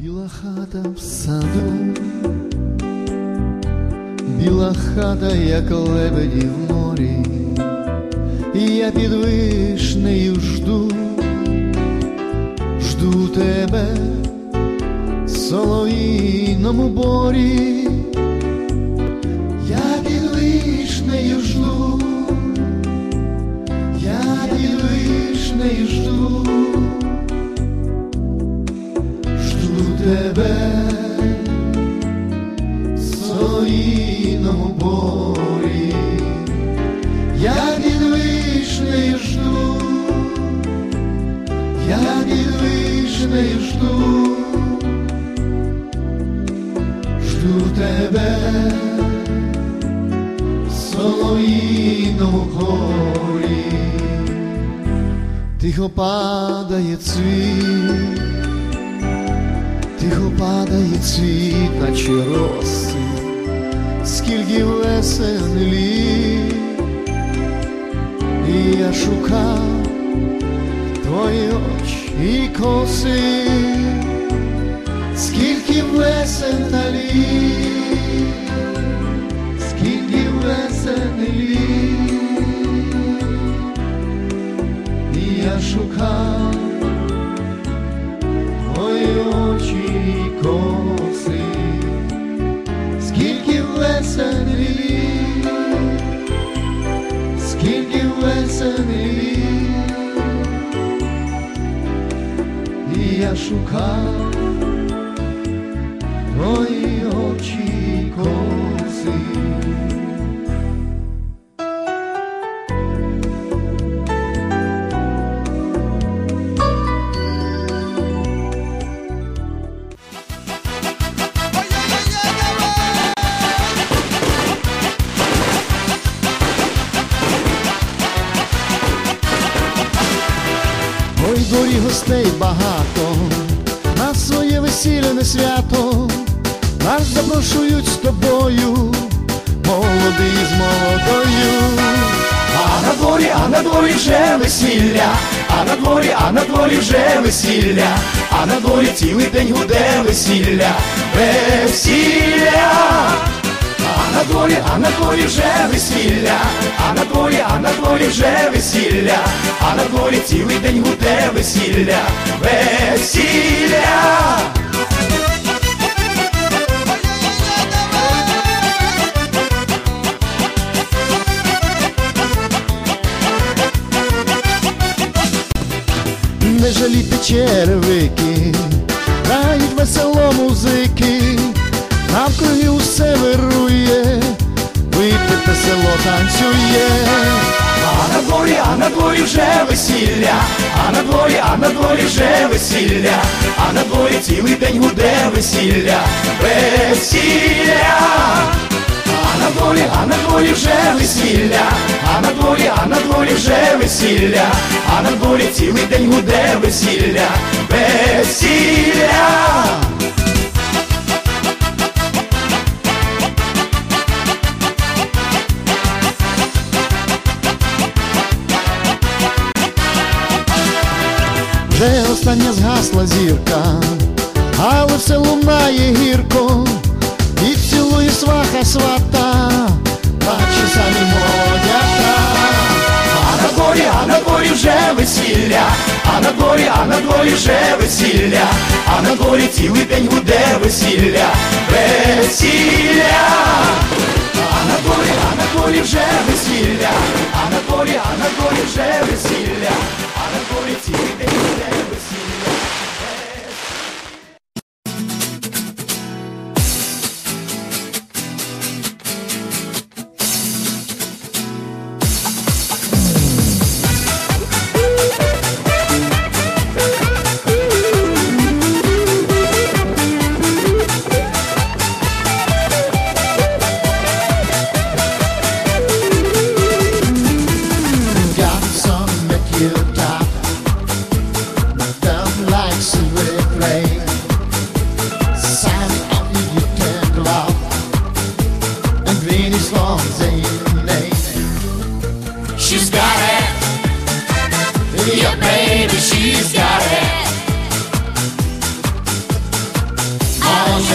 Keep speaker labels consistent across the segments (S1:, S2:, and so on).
S1: Біла хата в саду, біла хата, як лебеді в морі, і я під вишнею жду, жду тебе в солов'їному борі, вишнею жду, жду тебе в солов'їному борі, тихо падає цвіт. Тихо падає цвіт, наче роси, скільки весен літ, і я шукав твої очі і коси, скільки весен та літ, скільки весен літ, і я шукав твої очі і коси, скільки весен літ, і я Ой, дворі гостей багато, на своє весільне свято, нас запрошують з тобою, молодий з молодою.
S2: А на дворі, а на дворі вже весілля, а на дворі, а на дворі вже весілля, а на дворі цілий день гуде весілля, весілля. На дворі, а на дворі вже весілля, а на дворі, а на дворі вже весілля, а на дворі цілий день гуде весілля, весілля.
S1: Не жалійте червики, танцює.
S2: А на дворі, а на дворі вже весілля, а на дворі, а на дворі вже весілля, а на дворі цілий день гуде весілля, весілля. А на дворі, а на дворі вже весілля, а на дворі, а на дворі вже весілля, а на дворі цілий день гуде весілля, весілля.
S1: Вже згасла зірка, але все лунає гірко, і цілує сваха свата, бачи самі молодята.
S2: А на дворі, а на дворі вже весілля, а на дворі, а на дворі вже весілля, а на дворі цілий день гуде весілля, весілля.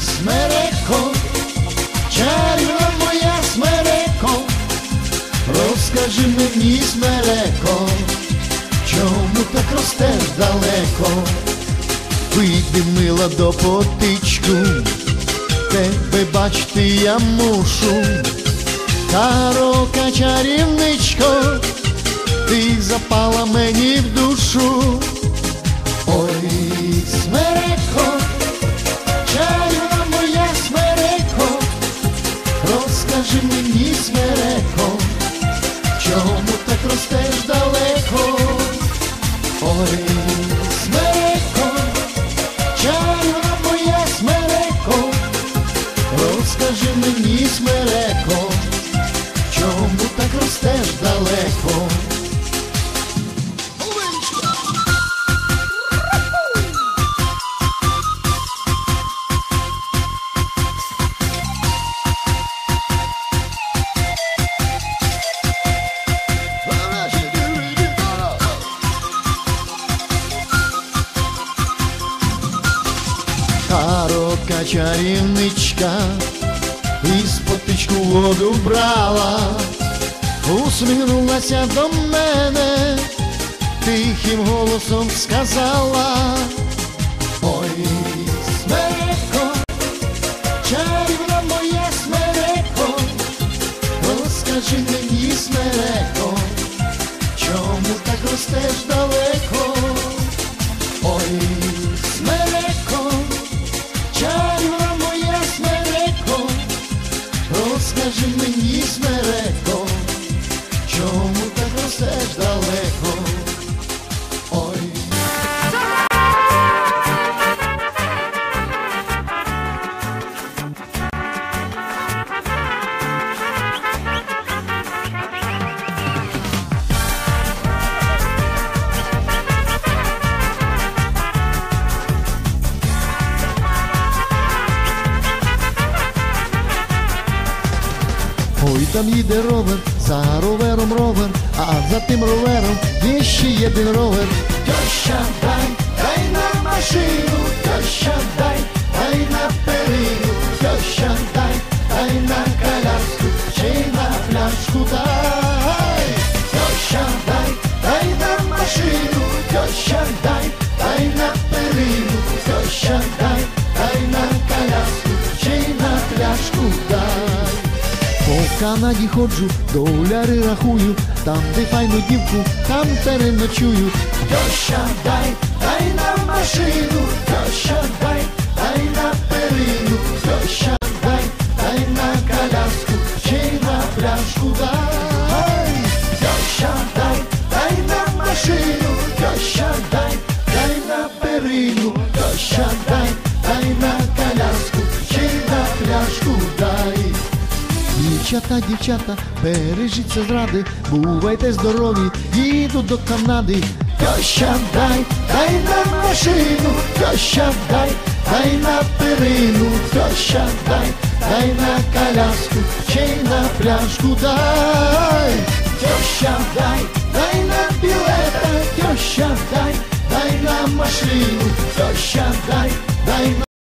S1: смереко, чарівна моя смереко, розкажи мені, смереко, чому так ростеш далеко? Вийди мила до потичку, тебе бачити я мушу, Тарока чарівничко, ти запала мені в душу. Тарока чарівничка із потичку воду брала, усміхнулася до мене, тихим голосом сказала. Ой, смереко, чарівна моя смереко, розкажи мені, смереко, чому так ростеш там їде ровер, за ровером ровер, а за тим ровером є ще один ровер. Тьоща, дай, дай на машину, тьоща, дай, По Канаді ходжу, доляри рахую, там, де файну дівку, там переночую. Доща дай, дай на машину, доща дай, дай на перину, тьоща, Дівчата, дівчата, бережіться зради, бувайте здорові, їду до Канади. Тьоща, дай, дай на машину, тьоща, дай, дай на перину, тьоща, дай, дай на коляску, чи на пляшку дай. Тьоща, дай, дай на білета, тьоща, дай, дай на машину, тьоща, дай, дай на